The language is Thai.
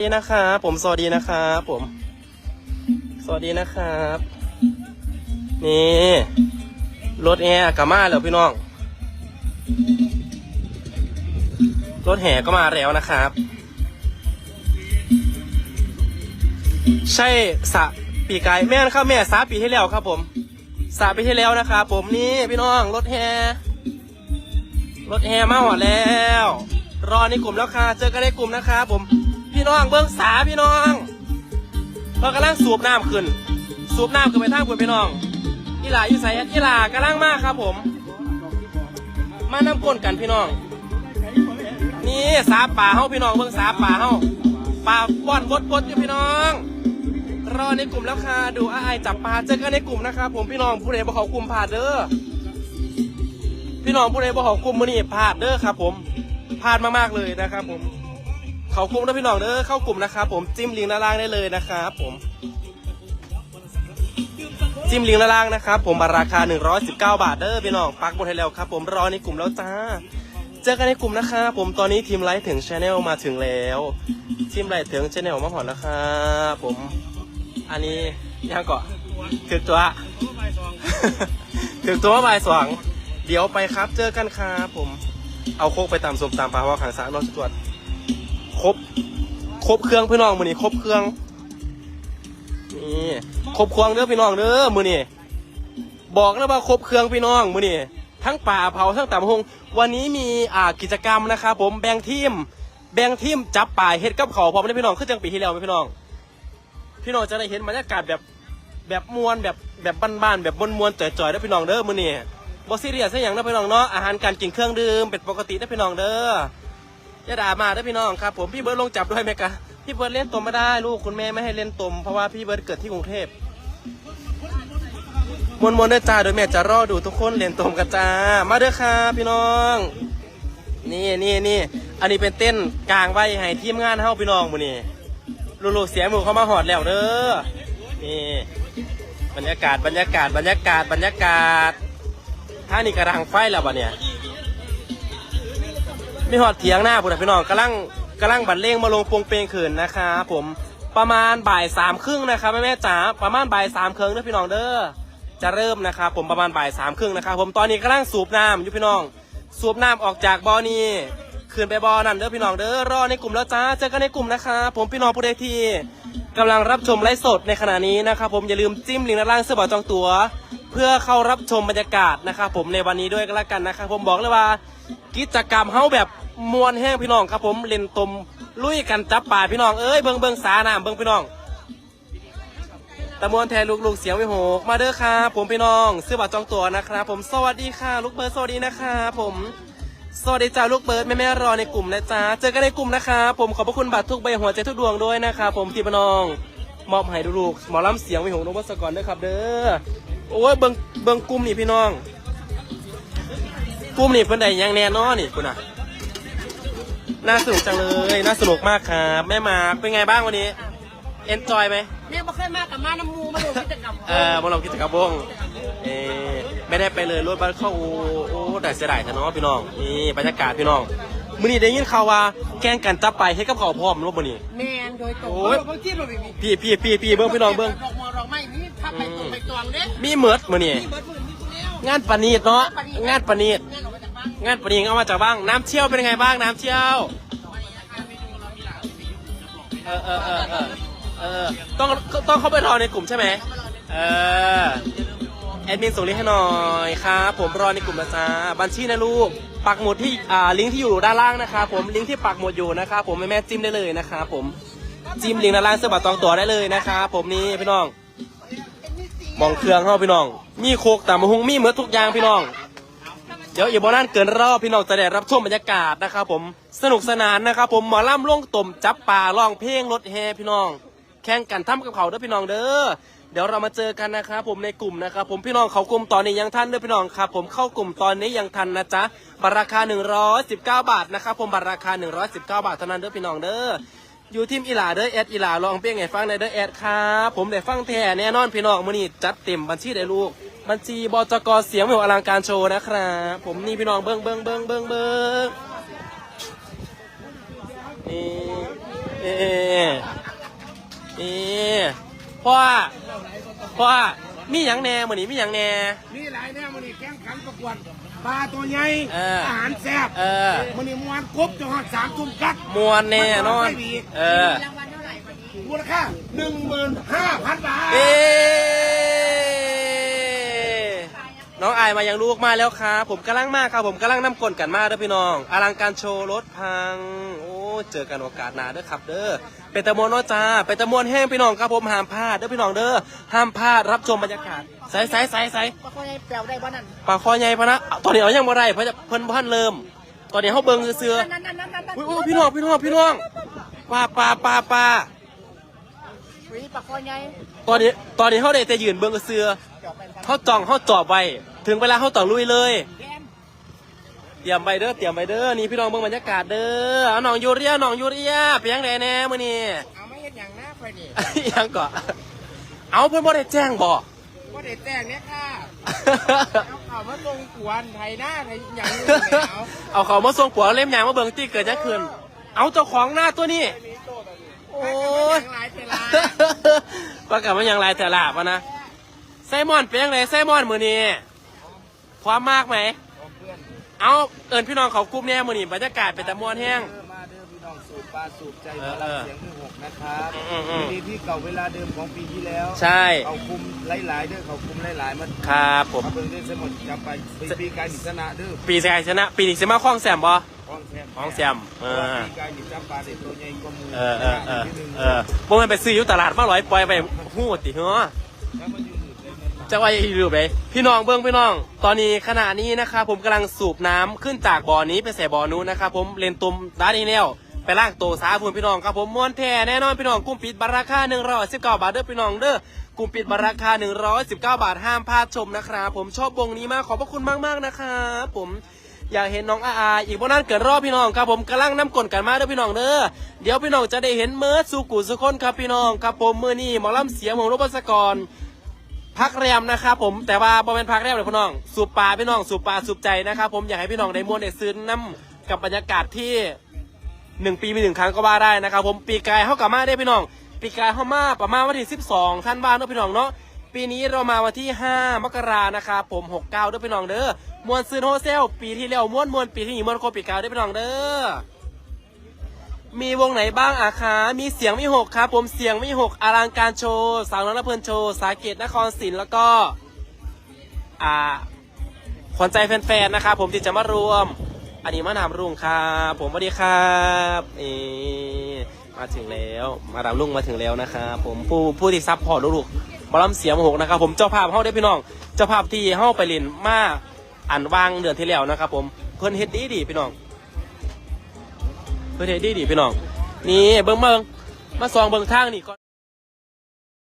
สวัสดีนะครับผมสวัสดีนะครับผม สวัสดีนะครับ นี่รถแอร์กลับมาแล้วพี่น้องรถแห่ก็มาแล้วนะครับ ใช่สะปีกายแม่นครับแม่สาปีที่แล้วครับ ผมสาปีที่แล้วนะครับผมนี่พี่น้องรถแห่รถแห่มาหอดแล้ว รอในกลุ่มแล้วค่ะเจอกันในกลุ่มนะครับผม พี่น้องเบิ้องสาพี่น้องเรากำลังสูบน้ำขึ้น สูบน้ำขึ้นไปทางบนพี่น้องอีหลาอยู่ใส่อีหลากำลังมากครับผม มาน้ำกลนกันพี่น้อง นี่สาป่าเฮาพี่น้องเบิ่งสาป่าเฮาป่าป้อนบดบดอยู่พี่น้อง รอในกลุ่มแล้วค่ะดูอ้ายจับปลาเจอกันในกลุ่มนะครับผมพี่น้องผู้ใดบ่เขากลุ่มพลาดเด้อพี่น้องผู้ใดบ่เขากลุ่มมื้อนี้พลาดเด้อครับ ผมพลาดมากๆเลยนะครับผม เขากลุ่มนะพี่น้องเด้อเข้ากลุ่มนะครับผมจิ้มลิงก์ด้านล่างได้เลยนะครับผม จิ้มลิงก์ด้านล่างนะครับผมราคา 119 บาทเด้อพี่น้องปักหมดให้แล้วครับ ผมรอในกลุ่มแล้วจ้า เจอกันในกลุ่มนะครับผมตอนนี้ทีมไลฟ์ถึงชาแนลมาถึงแล้วทีมไลฟ์ถึงชาแนลมาหอนแล้วครับผม อันนี้ยังก่อนถึกตัวถึกตัวบ่ายสองเดี๋ยวไปครับ เจอกันครับผม เอาโคกไปตามสมตามปลาว่าขางสารนอกจวด ครบ ครบเครื่องพี่น้องมือนี้ครบเครื่องนี่ครบเครื่องเด้อพี่น้องเด้อมือนี้บอกแล้วว่าครบเครื่องพี่น้องมือนี้ทั้งป่าเผาทั้งตามหงวันนี้มีอ่ากิจกรรมนะครับผมแบ่งทีม แบ่งทีมจับป่าเฮ็ดกับเขาพร้อมได้พี่น้องคือจังปีที่แล้วไหมพี่น้อง พี่น้องจะได้เห็นบรรยากาศแบบแบบมวนแบบแบบบ้านๆแบบมวนๆจ่อยๆได้อพี่น้องเด้อมือนี้บอซีเรียสอย่างนะพี่น้องเนาะอาหารการกินเครื่องดื่มเป็นปกติได้อพี่น้องเด้อ อย่าด่ามาได้อพี่น้องครับ ผมพี่เบิร์ดลงจับด้วยไหมกะพี่เบิร์ดเล่นตมไม่ได้ลูกคุณแม่ไม่ให้เล่นตมเพราะว่าพี่เบิร์ดเกิดที่กรุงเทพมวนมวนๆเด้อจ้าโดยแม่จะรอดูทุกคนเล่นตมกันจ้ามาเด้อครับพี่น้อง นี่นี่นี่อันนี้เป็นเต้นกลางไว้ให้ทีมงานเฮาพี่น้องมื้อนี้ลูกๆเสียงหมูเข้ามาหอดแล้วเด้อนี่บรรยากาศบรรยากาศบรรยากาศบรรยากาศท่านี่กระดังไฟแล้วบ่เนี่ย มีหอดเถียงหน้าพุ่นนะพี่น้องกำลังกำลังบันเลงมาลงปวงเปงขืนนะครับผมประมาณบ่ายสามครึ่งนะครับแม่แม่จ๋าประมาณบ่ายสามครึ่งนะพี่น้องเด้อจะเริ่มนะครับผมประมาณบ่ายสามครึ่งนะครับผมตอนนี้กำลังสูบน้ำอยู่พี่น้อง สูบน้ำออกจากบ่อนี้ขึ้นไปบ่อนั่นเด้อพี่น้องเด้อรอในกลุ่มแล้วจ้าเจอกันในกลุ่มนะครับผมพี่น้องผู้ใดที่กำลังรับชมไลฟ์สดในขณะนี้นะครับผมอย่าลืมจิ้มลิงก์ด้านล่างเสื้อบอจองตัว เพื่อเข้ารับชมบรรยากาศนะครับผมในวันนี้ด้วยก็แล้วกันนะครับผมบอกเลยว่า กิจกรรมเฮาแบบ มวนแห้งพี่น้องครับผมเล่นตมลุยกันจับป่าพี่น้องเอ้ยเบิงเบิงสาน้ำเบิงพี่น้องตะมวนแทนลูกๆเสียงวิโหกมาเด้อครับผมพี่น้องซื้อบัตรจองตั๋วนะครับผมสวัสดีค่ะลูกเบิร์ดสวัสดีนะครับผมสวัสดีจ้าลูกเบิร์ดแม่แม่รอในกลุ่มนะจ๊ะเจอกันในกลุ่มนะครับผมขอบพระคุณบัตรทุกใบหัวใจทุกดวงด้วยนะครับผมพี่พี่น้องมอบให้ลูกหมอลำเสียงวิหกนพศกรด้วยครับ เด้อโอ้ยเบิงเบิงกลุ่มนี่พี่น้องกลุ่มนี่เพิ่นได้ยังแน่นอนนี่คุณอะ น่าสนุกจังเลย น่าสนุกมากครับ แม่มาร์คเป็นไงบ้างวันนี้ เอนจอยไหมแม่บ่เคยมากับมาน้ำมูมาดูกิจกรรมเออมาลองกิจกรรมวงเออไม่ได้ไปเลยรถบัสเข้าโอ้โอ้แต่เสียดายแต่น้องพี่น้องนี่บรรยากาศพี่น้องมื้อนี้ได้ยินข่าวว่าแข่งกันจับไปให้กับเขาวพร้อมรถมื้อนี้แมนโดยตรงโอ้ยบางที่เราไม่มีพี่พี่พี่พี่เบิ้งพี่น้องเบิ้งดอกมอดอกไม้นี่ถ้าไปตรงไปตวงเด้มีเหมือดมื้อนี้นี่เบิร์ดหมื่นนี่แล้วงานปานีดเนาะงานปานีด งานออกมาจากบ้านงานปนีดเอามาจากบ้าง น้ำเชี่ยวเป็นไงบ้าง น้ำเชี่ยว เออเออเออเออเออต้องต้องเข้าไปรอในกลุ่มใช่ไหมเออแอดมินส่งลิงก์ให้หน่อยครับผมรอในกลุ่มนะจ๊ะบัญชีนะลูก ปักหมุดที่อ่าลิงก์ที่อยู่ด้านล่างนะครับผมลิงก์ที่ปักหมุดอยู่นะครับผมแม่แม่จิ้มได้เลยนะครับผมจิ้มลิงก์ด้านล่างเสื้อบัตรตองตัวได้เลยนะครับผมนี่พี่น้องมองเครื่องเข้าพี่น้อง มีโคกแตามะฮุงมีเหมือทุกอย่างพี่น้อง ดี๋ยวอย่าบอกนั่นเกินรอบพี่น้องจะได้รับชมบรรยากาศนะครับผมสนุกสนานนะครับผมหมอล่ำล่งต่มจับป่าร้องเพลงรถแฮพี่น้อง แข่งกันทำกับเขาเด้อพี่น้องเด้อเดี๋ยวเรามาเจอกันนะครับผมในกลุ่มนะครับผมพี่น้องเขากลุ่มตอนนี้ยังทันเด้อพี่น้องครับผมเข้ากลุ่มตอนนี้ยังทันนะจ๊ะบัตรราคา 119 บาทนะครับผมบัตรราคา 119 บาทเท่านั้นเด้อพี่น้องเด้ออยู่ทีมอีหลาเด้อแอดอีหลาลองเพลงไงฟังในเด้อแอดครับผมได้ฟังแท้แน่นอนพี่น้องมื้อนี้จัดเต็มบัญชีได้ลูก บัญชีบจกเสียงไม่หัวอลังการโชว์นะครับผมนี่พี่น้องเบิ้งเบิ้งเบิ้งเบิ้งเบิ้งนี่เอ๊ะเอ๊ะพ่อพ่อมีหยังแหน่มื้อนี้มีหยังแหน่มีหลายแนวมันนี่แข่งขันประกวดปลาตัวใหญ่เออออาหารแซ่บเออมันนี่มวนกบจนหอดสามทุ่มกัดมวนแน่นอนเออมูลค่าหนึ่งหมื่นห้าพันบาทเอ๊ น้องอายมายังลูกมาแล้วครับผมกำลังมาครับผมกำลังน้ำกลนกันมาเด้อพี่น้องอลังการโชว์รถพัง โอ้เจอกันโอกาสหน้าเด้อครับเด้อเป็นตะมวนเนาะจ้าเป็นตะมวนแห้งพี่น้องครับผมห้ามพลาดเด้อพี่น้องเด้อห้ามพลาดรับชมบรรยากาศใส่ใส่ใส่ใส่ปลาคอยแปลวได้บ้านั่นปลาคอใหญ่พะนะตอนนี้เอายังบ่ได้เพราะจะเพิ่นบ่ทันเริ่ม ตอนนี้เขาเบิ่งเสือนั่นนั่นนั่นนั่นๆอุ้ยอุ้ยพี่น้องพี่น้องพี่น้องปลาปลาปลาปลาวีปลาคอยใหญ่ตอนนี้ตอนนี้เขาได้แต่ยืนเบิ่งเสือจอบไปครับเขาจ้องเขาจอบไว้ ถึงเวลาเขาต้องลุยเลยแกมเตรียมไปเด้อ เตรียมไปเด้อ นี่พี่น้องเบิ่งบรรยากาศเด้อ เอาหนองยูเรียหนองยูเรียเปียงแดแน่มื้อนี้ เอาไม่เห็นอย่างหน้าไปนี่ยังก่อเอาเพิ่นบ่ได้แจ้งบ่ว่าเด็ดแต่งเนี่ยค่ะ เอาข่าวมาตรงกวนไทยหน้าไทยอย่างนี้แล้วเอาเขามาส่งผัวเล่มยางมาเบิ่งที่เกิดจะคืนเอาเจ้าของหน้าตัวนี้ โอ้ยหลายเวลาประกาศว่ายังไรแต่ละปะนะไซมอนเป็นยังไงไซมอนมือนี้ ความมากไหมเอาเอิญพี่น้องเขากรุ๊ปเนี่ยมือนี้บรรยากาศเป็นตะมวนแห้ง มาเดิมพี่น้องสูบปลาสูบใจเอมาอเออรับเสียงที่หกนะครับอืมอืมปีที่เก่าเวลาเดิมของปีที่แล้วใช่ เขาคุมหลายๆเด้อเขาคุมหลายๆมันครับผม มาเบิ่งเรื่องสมุดจำไปปีปีกายนิสนะเด้อปีสกายชนะ ปีนี้สิมาคล้องแซมบ่ของแซมของแซมเออ ปีกายนิจำปลาเด็ดตัวใหญ่กว่าหมือเออเออเออเออพวกมันไปซื้ออยู่ตลาดมาร้อยปล่อยไปหู้ติเหรอแล้วมันอยู่ หนืดเลยมันจะว่าอีรูปไหมพี่น้องเบิ้องพี่น้อง ตอนนี้ขณะนี้นะครับผมกำลังสูบน้ำขึ้นจากบ่อนี้ไปใส่บ่อนู้นนะครับผมเลนตุมด้านนี้แล้วไปล่างโตสาพูนพี่น้องครับผมมวนแท้แน่นอนพี่น้องกุ้มปิดบาราคา119บาทเด้อพี่น้องเด้อกุ้มปิดบาราคา 119 บาทห้ามพลาดชมนะครับผมชอบวงนี้มากขอบพระคุณมากๆนะครับผมอยากเห็นน้องอาอาอีกบ่นานเกินรอบพี่น้องครับผมกำลังน้ำกลนกันมาเด้อพี่น้องเด้อเดี๋ยวพี่น้องจะได้เห็นเมิร์ดสุกุสุคนครับพี่น้องครับผมมือนี้หมอลำเสียงของรบศกร พักแรมนะครับผมแต่ว่าบอเป็นพักแรมเลยพี่น้องสูบปลาพี่น้องสูบปลาสูบใจนะครับผมอยากให้พี่น้องได้มวนได้ซื้นน้ำกับบรรยากาศที่หนึ่งปีมีหนึ่งครั้งก็ว่าได้นะครับผมปีกายเข้ากลับมาได้พี่น้อง ปีกายเข้ามาประมาณวันที่สิบสองท่านบ้านเนาะพี่น้องเนาะปีนี้เรามาวันที่ห้ามกรานะครับผมหกเก้าด้วยพี่น้องเด้อมวนซื้อโฮเซล ปีที่แล้วม้วนมวนปีที่นี้มวนโคปีกายด้วยพี่น้องเด้อ มีวงไหนบ้างอาคามีเสียงมีหกครับ ผมเสียงมีหกอลังการโชว์ สาวน้อยลำเพลินโชว์ สาเกตนครศิลป์แล้วก็ อ่าขวัญใจแฟนๆนะครับผมที่จะมารวม อันนี้มาดามรุ่งครับผมสวัสดีครับนี่มาถึงแล้วมาดามรุ่งมาถึงแล้วนะครับผมผู้ผู้ที่ซับพอร์ตลูกๆบอลลัมเสียงหกนะครับผมเจ้าภาพเฮาได้พี่น้อง เจ้าภาพที่เฮาไปเล่นมาอันวางเดือนที่แล้วนะครับผมเพิ่นเฮ็ดดีดีพี่น้อง เพื่อเทดีดีพี่น้องนี่เบิ้งเบิ้งมาซองเบิ้งทางนี่ก่อน